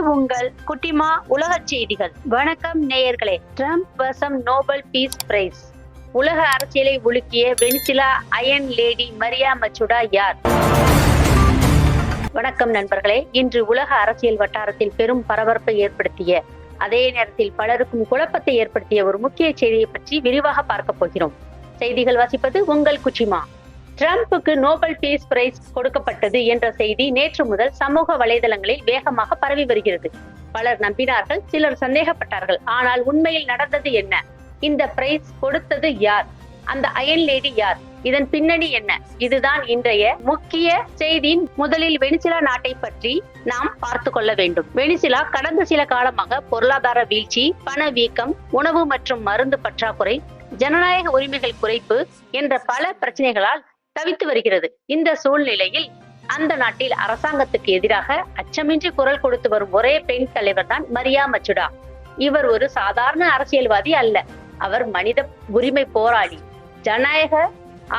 உங்கள் குட்டிமா உலக செய்திகள். வணக்கம் நேயர்களே. ட்ரம்ப் வசம் நோபல் பீஸ் பிரைஸ் உலக அரசியலை உலுக்கிய Venezuela iron lady Maria Machado யார்? வணக்கம் நண்பர்களே. இன்று உலக அரசியல் வட்டாரத்தில் பெரும் பரபரப்பை ஏற்படுத்திய அதே நேரத்தில் பலருக்கும் குழப்பத்தை ஏற்படுத்திய ஒரு முக்கிய செய்தியை பற்றி விரிவாக பார்க்க போகிறோம். செய்திகள் வாசிப்பது உங்கள் குச்சிமா. டிரம்புக்கு நோபல் பீஸ் பிரைஸ் கொடுக்கப்பட்டது என்ற செய்தி நேற்று முதல் சமூக வலைதளங்களில் வேகமாக பரவி வருகிறது. பலர் நம்பினார்கள் சிலர் சந்தேகப்பட்டார்கள். ஆனால் உண்மையில் நடந்தது என்ன? இந்த பிரைஸ் கொடுத்தது யார்? அந்த அயன் லேடி யார்? இதன் பின்னணி என்ன? இதுதான் இன்றைய முக்கிய செய்தியின் முதலில் வெனிசிலா நாட்டை பற்றி நாம் பார்த்து கொள்ள வேண்டும். வெனிசிலா கடந்த சில காலமாக பொருளாதார வீழ்ச்சி பணவீக்கம் உணவு மற்றும் மருந்து பற்றாக்குறை ஜனநாயக உரிமைகள் குறைப்பு என்ற பல பிரச்சனைகளால் தவித்து வருகிறது. இந்த சூழ்நிலையில் அந்த நாட்டில் அரசாங்கத்துக்கு எதிராக அச்சமின்றி குரல் கொடுத்து வரும் ஒரே பெண் தலைவர் தான் மரியா மச்சுடா. இவர் ஒரு சாதாரண அரசியல்வாதி அல்ல. அவர் மனித உரிமை போராளி ஜனநாயக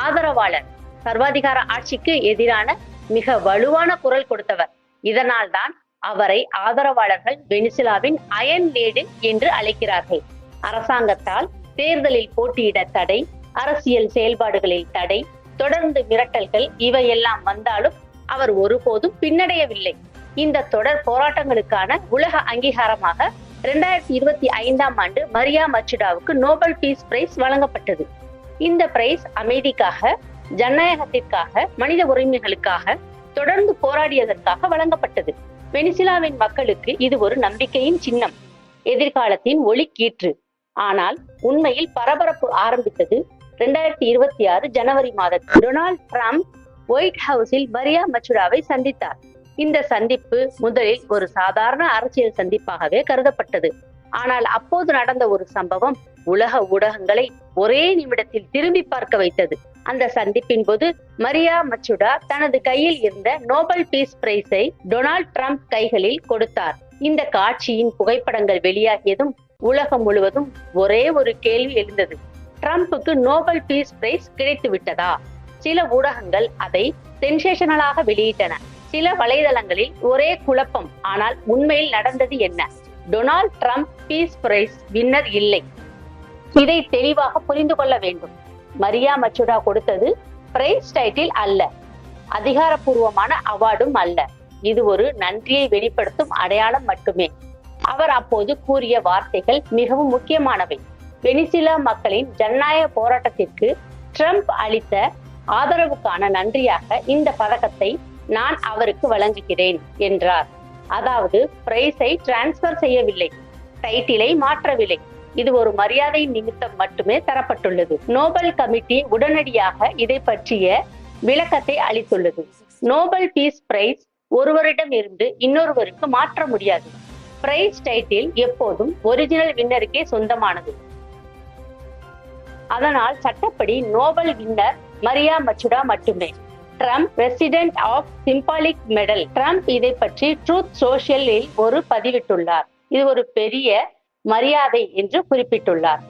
ஆதரவாளர் சர்வாதிகார ஆட்சிக்கு எதிரான மிக வலுவான குரல் கொடுத்தவர். இதனால் தான் அவரை ஆதரவாளர்கள் வெனிசுலாவின் அயன் லேடு என்று அழைக்கிறார்கள். அரசாங்கத்தால் தேர்தலில் போட்டியிட தடை அரசியல் செயல்பாடுகளில் தடை தொடர்ந்து மிரட்டல்கள் இவையெல்லாம் வந்தாலும் அவர் ஒருபோதும் பின்னடையவில்லை. இந்த தொடர் போராட்டங்களுக்கான உலக அங்கீகாரமாக இரண்டாயிரத்தி இருபத்தி ஐந்தாம் ஆண்டு மரியா மச்சுடாவுக்கு நோபல் பீஸ் பிரைஸ் வழங்கப்பட்டது. இந்த பிரைஸ் அமைதிக்காக ஜனநாயகத்திற்காக மனித உரிமைகளுக்காக தொடர்ந்து போராடியதற்காக வழங்கப்பட்டது. வெனிசிலாவின் மக்களுக்கு இது ஒரு நம்பிக்கையின் சின்னம் எதிர்காலத்தின் ஒளி கீற்று. ஆனால் உண்மையில் பரபரப்பு ஆரம்பித்தது ரெண்டாயிரத்தி இருபத்தி ஆறு ஜனவரி மாதத்தில் டொனால்ட் ட்ரம்ப் ஒயிட் ஹவுஸில் மரியா மச்சுராவை சந்தித்தார். இந்த சந்திப்பு முதலில் ஒரு சாதாரண அரசியல் சந்திப்பாகவே கருதப்பட்டது. ஆனால் அப்போது நடந்த ஒரு சம்பவம் உலக ஊடகங்களை ஒரே நிமிடத்தில் திரும்பி பார்க்க வைத்தது. அந்த சந்திப்பின் போது மரியா மச்சுடா தனது கையில் இருந்த நோபல் பீஸ் பிரைஸை டொனால்ட் ட்ரம்ப் கைகளில் கொடுத்தார். இந்த காட்சியின் புகைப்படங்கள் வெளியாகியதும் உலகம் முழுவதும் ஒரே ஒரு கேள்வி எழுந்தது. ட்ரம்புக்கு நோபல் பீஸ் பிரைஸ் கிடைத்து விட்டதா? சில ஊடகங்கள் அதை சென்சேஷனலாக வெளியிட்டன. சில வலைதளங்களில் ஒரே குழப்பம் ஆனால் உண்மையில் நடந்தது என்ன? Donald Trump peace prize winner இல்லை. இதை தெளிவாக புரிந்து கொள்ள வேண்டும். மரியா மச்சுடா கொடுத்தது பிரைஸ் டைட்டில் அல்ல. அதிகாரப்பூர்வமான அவார்டும் அல்ல. இது ஒரு நன்றியை வெளிப்படுத்தும் அடையாளம் மட்டுமே. அவர் அப்போது கூறிய வார்த்தைகள் மிகவும் முக்கியமானவை. வெனிசிலா மக்களின் ஜனநாயக போராட்டத்திற்கு ட்ரம்ப் அளித்த ஆதரவுக்கான நன்றியாக இந்த பதக்கத்தை நான் அவருக்கு வழங்குகிறேன் என்றார். அதாவது பிரைஸை டிரான்ஸ்பர் செய்யவில்லை டைட்டிலை மாற்றவில்லை. இது ஒரு மரியாதை நிமித்தம் மட்டுமே தரப்பட்டுள்ளது. நோபல் கமிட்டி உடனடியாக இதை பற்றிய விளக்கத்தை அளித்துள்ளது. நோபல் பீஸ் பிரைஸ் ஒருவரிடம் இருந்து இன்னொருவருக்கு மாற்ற முடியாது. பிரைஸ் டைட்டில் எப்போதும் ஒரிஜினல் வின்னருக்கே சொந்தமானது. அதனால் சட்டப்படி நோபல் வின்னர் மரியா மச்சுடா மட்டுமே. Trump president of symbolic medal Trump இதை பற்றி ட்ரூத் சோசியலில் ஒரு பதிவிட்டுள்ளார். இது ஒரு பெரிய மரியாதை என்று குறிப்பிட்டுள்ளார்.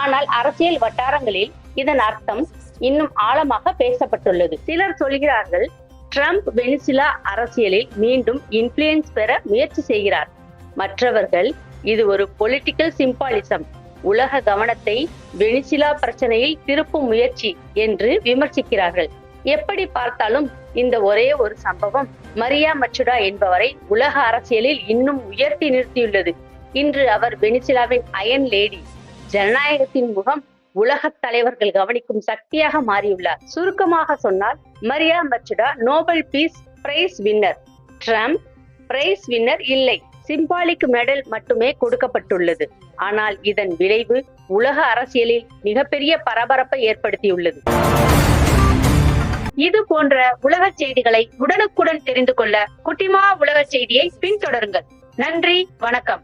ஆனால் அரசியல் வட்டாரங்களில் இதன் அர்த்தம் இன்னும் ஆழமாக பேசப்பட்டுள்ளது. சிலர் சொல்கிறார்கள் ட்ரம்ப் வெனிசிலா அரசியலில் மீண்டும் இன்ஃபுளுயன்ஸ் பெற முயற்சி செய்கிறார். மற்றவர்கள் இது ஒரு பொலிட்டிக்கல் சிம்பாலிசம் உலக கவனத்தை வெனிசிலா பிரச்சனையில் திருப்பும் முயற்சி என்று விமர்சிக்கிறார்கள். எப்படி பார்த்தாலும் இந்த ஒரே ஒரு சம்பவம் மரியா மச்சுடா என்பவரை உலக அரசியலில் இன்னும் உயர்த்தி நிறுத்தியுள்ளது. இன்று அவர் வெனிசிலாவின் அயன் லேடி. ஜனநாயகத்தின் முகம் உலக தலைவர்கள் கவனிக்கும் சக்தியாக மாறியுள்ளார். சுருக்கமாக சொன்னால் Maria Machado Nobel peace prize winner. Trump prize winner இல்லை. சிம்பாலிக் மெடல் மட்டுமே கொடுக்கப்பட்டுள்ளது. ஆனால் இதன் விளைவு உலக அரசியலில் மிகப்பெரிய பரபரப்பை ஏற்படுத்தியுள்ளது. இது போன்ற உலக செய்திகளை உடனுக்குடன் தெரிந்து கொள்ள குட்டிமா உலக செய்தியை பின்தொடருங்கள். நன்றி வணக்கம்.